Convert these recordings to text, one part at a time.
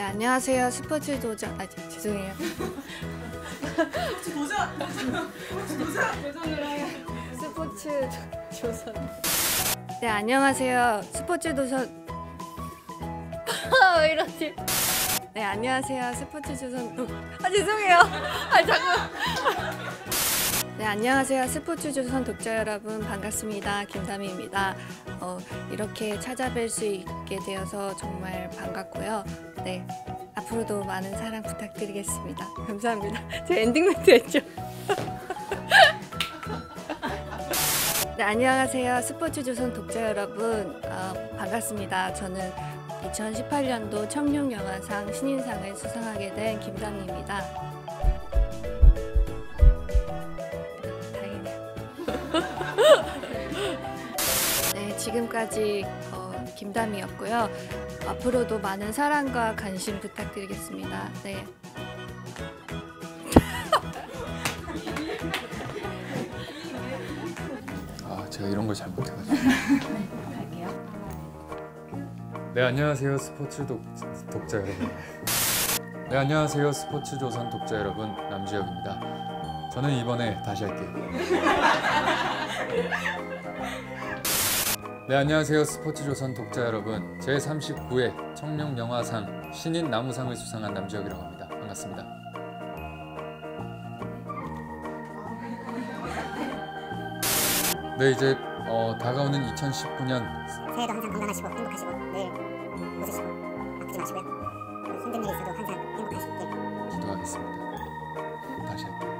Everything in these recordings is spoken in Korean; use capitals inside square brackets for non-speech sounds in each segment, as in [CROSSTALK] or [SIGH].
네 안녕하세요. 스포츠 도전 아 제- 죄송해요. 도전! 도전! 도전을 해. 스포츠 조선 네 안녕하세요. 스포츠 도선 [LAUGHS] 왜 이러지? 네 안녕하세요. 스포츠 조선 독아 죄송해요. 아 자꾸 네 안녕하세요. 스포츠 조선 독자 여러분 반갑습니다. 김다미입니다. 어, 이렇게 찾아뵐 수 있게 되어서 정말 반갑고요 네 앞으로도 많은 사랑 부탁드리겠습니다 [LAUGHS] 감사합니다 제 엔딩 멘트 했죠 [LAUGHS] 네, 안녕하세요. 스포츠 조선 독자 여러분. 어, 반갑습니다. 저는 2018년도 청룡영화상 신인상을 수상하게 된 김담희입니다. [LAUGHS] 다행이네요. 네, 지금까지 어, 김담희였고요. 앞으로도 많은 사랑과 관심 부탁드리겠습니다. 네. 아 제가 이런 걸 잘 못해가지고 네 안녕하세요 스포츠 독, 독자 여러분 네 안녕하세요 스포츠 조선 독자 여러분 남지혁입니다 저는 이번에 다시 할게요 네 안녕하세요 스포츠 조선 독자 여러분 제39회 청룡 영화상 신인 나무상을 수상한 남지혁이라고 합니다 반갑습니다 네 이제 어, 다가오는 2019년 새해도 항상 건강하시고 행복하시고 늘 웃으시고 아프지 마시고요. 또 힘든 일이 있어도 항상 행복하시길 기도하겠습니다. 다시 할게요.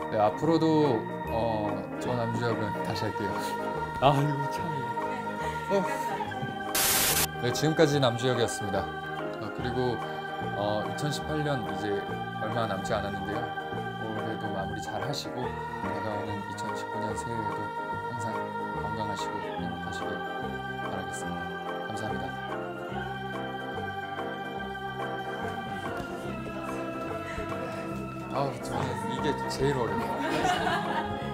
[LAUGHS] 네 앞으로도 어, 저 남주혁은 다시 할게요. [LAUGHS] 아 이거 참. 어. 네 지금까지 남주혁이었습니다. 어, 그리고 어, 2018년 이제 얼마 남지 않았는데요. 올해도 마무리 잘 하시고 다가오는 2019년 새해에도 항상 건강하시고 행복하시길 바라겠습니다. 감사합니다. 아 이게 제일 어려워요.